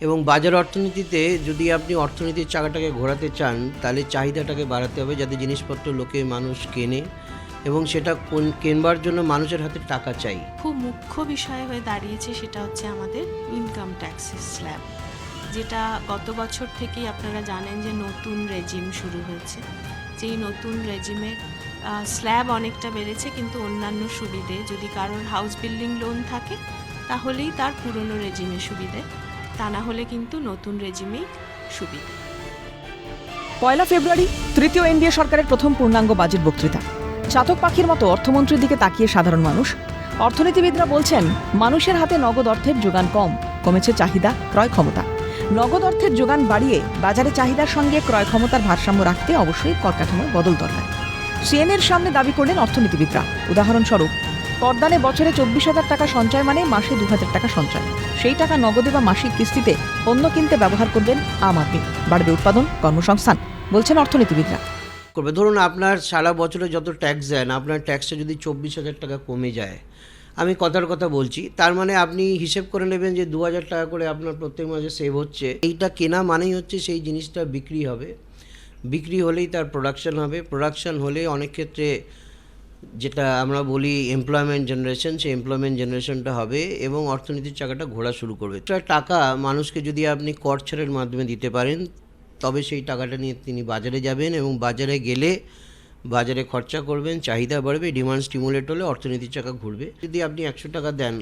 এবং বাজার অর্থনীতিতে যদি আপনি অর্থনীতির চাকাটাকে ঘোরাতে চান, তাহলে চাহিদাটাকে বাড়াতে হবে যাতে জিনিসপত্র লোকে, মানুষ কেনে এবং সেটা কোন- কেনবার জন্য মানুষের হাতে টাকা চাই। খুব মুখ্য বিষয় হয়ে দাঁড়িয়েছে সেটা হচ্ছে আমাদের ইনকাম ট্যাক্সের স্ল্যাব যেটা গত বছর থেকেই আপনারা জানেন যে নতুন রেজিম শুরু হয়েছে। যেই নতুন রেজিমে স্ল্যাব অনেকটা বেড়েছে, কিন্তু অন্যান্য সুবিধে, যদি কারোর হাউস বিল্ডিং লোন থাকে, তাহলেই তার পুরনো রেজিমে সুবিধে। তা না হলে কিন্তু নতুন রেজিমেই সুবিধে। পয়লা ফেব্রুয়ারি তৃতীয় এনডিএ সরকারের প্রথম পূর্ণাঙ্গ বাজেট বক্তৃতা। চাতক পাখির মতো অর্থমন্ত্রীর দিকে তাকিয়ে সাধারণ মানুষ। অর্থনীতিবিদরা বলছেন, মানুষের হাতে নগদ অর্থের যোগান কম, কমেছে চাহিদা, ক্রয় ক্ষমতা। নগদ অর্থের যোগান বাড়িয়ে বাজারে চাহিদার সঙ্গে ক্রয় ক্ষমতার ভারসাম্য রাখতে অবশ্যই করকাঠামোর বদল দরকার। সিএনের সামনে দাবি করলেন অর্থনীতিবিদরা। উদাহরণস্বরূপ করদানে বছরে চব্বিশ হাজার টাকা সঞ্চয় মানে মাসে দু হাজার টাকা সঞ্চয়। সেই টাকা নগদে বা মাসিক কিস্তিতে পণ্য কিনতে ব্যবহার করবেন আম আদমি। বাড়বে উৎপাদন, কর্মসংস্থান, বলছেন অর্থনীতিবিদরা। করবে। ধরুন আপনার সারা বছরে যত ট্যাক্স দেন, আপনার ট্যাক্সটা যদি চব্বিশ হাজার টাকা কমে যায়, আমি কথার কথা বলছি, তার মানে আপনি হিসেব করে নেবেন যে দু হাজার টাকা করে আপনার প্রত্যেক মাসে সেভ হচ্ছে। এইটা কেনা মানেই হচ্ছে সেই জিনিসটা বিক্রি হবে। বিক্রি হলেই তার প্রোডাকশন হবে। প্রোডাকশন হলে অনেক ক্ষেত্রে যেটা আমরা বলি এমপ্লয়মেন্ট জেনারেশন সেই এমপ্লয়মেন্ট জেনারেশনটা হবে এবং অর্থনীতির চাকাটা ঘোরা শুরু করবে। টাকা মানুষকে যদি আপনি কর ছাড়ের মাধ্যমে দিতে পারেন, তবে সেই টাকাটা নিয়ে তিনি বাজারে যাবেন এবং বাজারে গেলে বাজারে খরচা করবেন, চাহিদা বাড়বে ডিমান্ড স্টিমুলেট হলে অর্থনীতির চাকা ঘুরবে। যদি আপনি একশো টাকা দেন,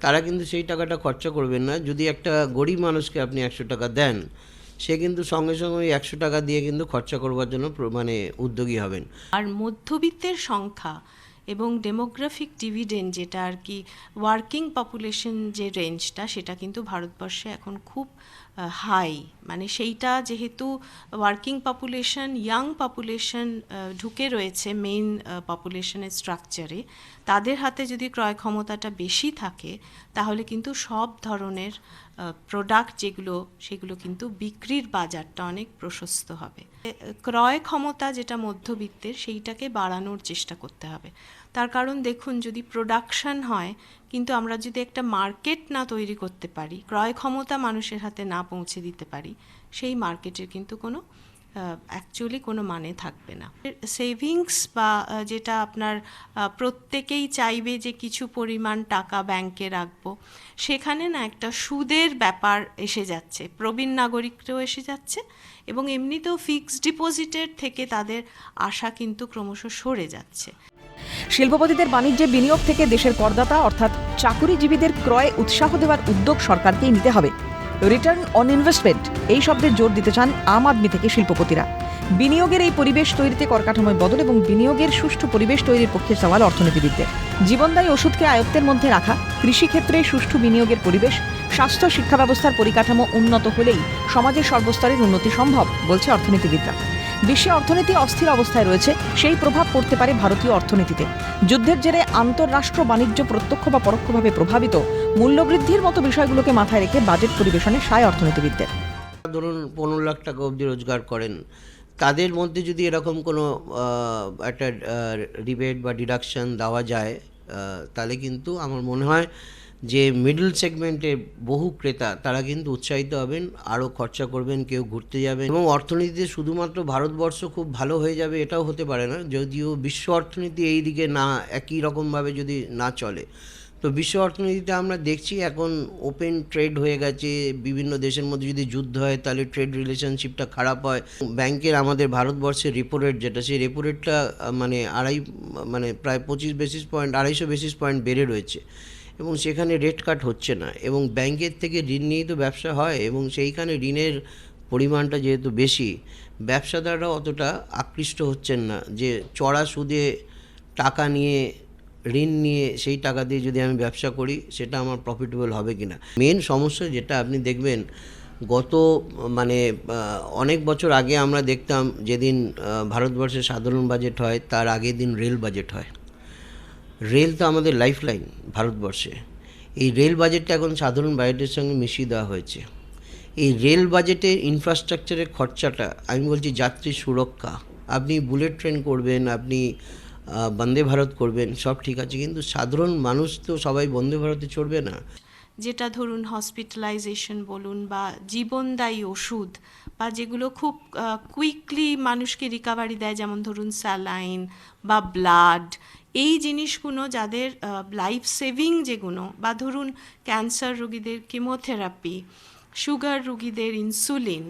তারা কিন্তু সেই টাকাটা খরচা করবেন না। যদি একটা গরিব মানুষকে আপনি একশো টাকা দেন সে কিন্তু সঙ্গে সঙ্গে ওই একশো টাকা দিয়ে কিন্তু খরচা করবার জন্য মানে উদ্যোগী হবেন। আর মধ্যবিত্তের সংখ্যা এবং ডেমোগ্রাফিক ডিভিডেন্ড যেটা আর কি ওয়ার্কিং পপুলেশন যে রেঞ্জটা সেটা কিন্তু ভারতবর্ষে এখন খুব হাই মানে সেইটা যেহেতু ওয়ার্কিং পপুলেশন ইয়াং পপুলেশন ঢুকে রয়েছে মেইন পপুলেশনের স্ট্রাকচারে তাদের হাতে যদি ক্রয় ক্ষমতাটা বেশি থাকে, তাহলে কিন্তু সব ধরনের প্রোডাক্ট যেগুলো, সেগুলো কিন্তু বিক্রির বাজারটা অনেক প্রশস্ত হবে। ক্রয় ক্ষমতা যেটা মধ্যবিত্তের, সেইটাকে বাড়ানোর চেষ্টা করতে হবে। তার কারণ দেখুন, যদি প্রোডাকশন হয়, কিন্তু আমরা যদি একটা মার্কেট না তৈরি করতে পারি, ক্রয় ক্ষমতা মানুষের হাতে না পৌঁছে দিতে পারি, সেই মার্কেটের কিন্তু কোনো অ্যাকচুয়ালি কোনো মানে থাকবে না। সেভিংস বা যেটা আপনার প্রত্যেকেই চাইবে যে কিছু পরিমাণ টাকা ব্যাংকে রাখব, সেখানে না একটা সুদের ব্যাপার এসে যাচ্ছে, প্রবীণ নাগরিকরাও এসে যাচ্ছে এবং এমনিতেও ফিক্সড ডিপোজিটের থেকে তাদের আশা কিন্তু ক্রমশ সরে যাচ্ছে। শিল্পপতিদের বাণিজ্যে বিনিয়োগ থেকে দেশের করদাতা অর্থাৎ চাকুরিজীবীদের ক্রয়ে উৎসাহ দেওয়ার উদ্যোগ সরকারকেই নিতে হবে। Return on investment. এই শব্দে জোর দিতে চান আম আদমি থেকে শিল্পপতিরা। বিনিয়োগের এই পরিবেশ তৈরিতে করকাঠামোয় বদল এবং বিনিয়োগের সুষ্ঠু পরিবেশ তৈরির পক্ষে সওয়াল অর্থনীতিবিদদের। জীবনদায়ী ওষুধকে আয়ত্তের মধ্যে রাখা, কৃষিক্ষেত্রে সুষ্ঠু বিনিয়োগের পরিবেশ, স্বাস্থ্য শিক্ষা ব্যবস্থার পরিকাঠামো উন্নত হলেই সমাজের সর্বস্তরের উন্নতি সম্ভব, বলছে অর্থনীতিবিদরা। বিশ্বে অর্থনীতি অস্থির অবস্থায় রয়েছে, সেই প্রভাব পড়তে পারে ভারতীয় অর্থনীতিতে। যুদ্ধের জেরে আন্তঃরাষ্ট্র বাণিজ্য প্রত্যক্ষ বা পরোক্ষভাবে প্রভাবিত, মূল্যবৃদ্ধির মতো বিষয়গুলোকে মাথায় রেখে বাজেট পরিবেশনে সায় অর্থনীতিবিদদের। ধরুন, পনেরো লাখ টাকা অবধি রোজগার করেন। তাদের মধ্যে যদি এরকম কোনো একটা রিবেট বা ডিডাকশন দেওয়া যায় তাহলে কিন্তু আমার মনে হয় যে মিডল সেগমেন্টের বহু ক্রেতা, তারা কিন্তু উৎসাহিত হবেন আরও খরচা করবেন, কেউ ঘুরতে যাবেন এবং অর্থনীতিতে শুধুমাত্র ভারতবর্ষ খুব ভালো হয়ে যাবে এটাও হতে পারে না, যদিও বিশ্ব অর্থনীতি এই দিকে না, একই রকমভাবে যদি না চলে। তো বিশ্ব অর্থনীতিতে আমরা দেখছি এখন ওপেন ট্রেড হয়ে গেছে, বিভিন্ন দেশের মধ্যে যদি যুদ্ধ হয় তাহলে ট্রেড রিলেশনশিপটা খারাপ হয়। ব্যাংকের আমাদের ভারতবর্ষের রেপো রেট যেটা, সেই রেপো রেটটা মানে আড়াই মানে প্রায় পঁচিশ বেসিস পয়েন্ট আড়াইশো বেসিস পয়েন্ট বেড়ে রয়েছে। এবং সেখানে রেট কাট হচ্ছে না এবং ব্যাংকের থেকে ঋণ নিয়েই তো ব্যবসা হয় এবং সেইখানে ঋণের পরিমাণটা যেহেতু বেশি ব্যবসাদাররা অতটা আকৃষ্ট হচ্ছেন না যে চড়া সুদে টাকা নিয়ে, ঋণ নিয়ে সেই টাকা দিয়ে যদি আমি ব্যবসা করি সেটা আমার প্রফিটেবল হবে কি না মেন সমস্যা যেটা আপনি দেখবেন, গত মানে অনেক বছর আগে আমরা দেখতাম যেদিন ভারতবর্ষের সাধারণ বাজেট হয়, তার আগের দিন রেল বাজেট হয়। রেল তো আমাদের লাইফলাইন ভারতবর্ষে। এই রেল বাজেটটা এখন সাধারণ বাজেটের সঙ্গে মিশিয়ে দেওয়া হয়েছে। এই রেল বাজেটে ইনফ্রাস্ট্রাকচারের খরচাটা, আমি বলছি যাত্রী সুরক্ষা, আপনি বুলেট ট্রেন করবেন, আপনি বন্দে ভারত করবেন, সব ঠিক আছে, কিন্তু সাধারণ মানুষ তো সবাই বন্দে ভারতে চড়বে না। যেটা ধরুন হসপিটালাইজেশন বলুন বা জীবনদায়ী ওষুধ বা যেগুলো খুব কুইকলি মানুষকে রিকাভারি দেয়, যেমন ধরুন স্যালাইন বা ব্লাড এই জিনিসগুলো যাদের লাইফ সেভিং যেগুলো বা ধরুন ক্যান্সার রোগীদের কেমোথেরাপি সুগার রুগীদের ইনসুলিন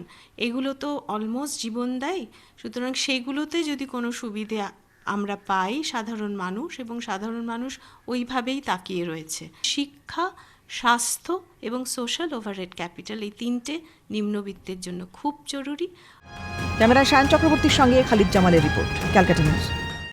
এগুলো তো অলমোস্ট জীবন দেয়। সুতরাং সেগুলোতে যদি কোনো সুবিধে আমরা পাই সাধারণ মানুষ এবং সাধারণ মানুষ ওইভাবেই তাকিয়ে রয়েছে। শিক্ষা স্বাস্থ্য এবং সোশ্যাল ওভারহেড ক্যাপিটাল এই তিনটে নিম্নবিত্তের জন্য খুব জরুরি। ক্যামেরা সায়ন চক্রবর্তীর সঙ্গে খালিদ জামালের রিপোর্ট, ক্যালকাটা নিউজ।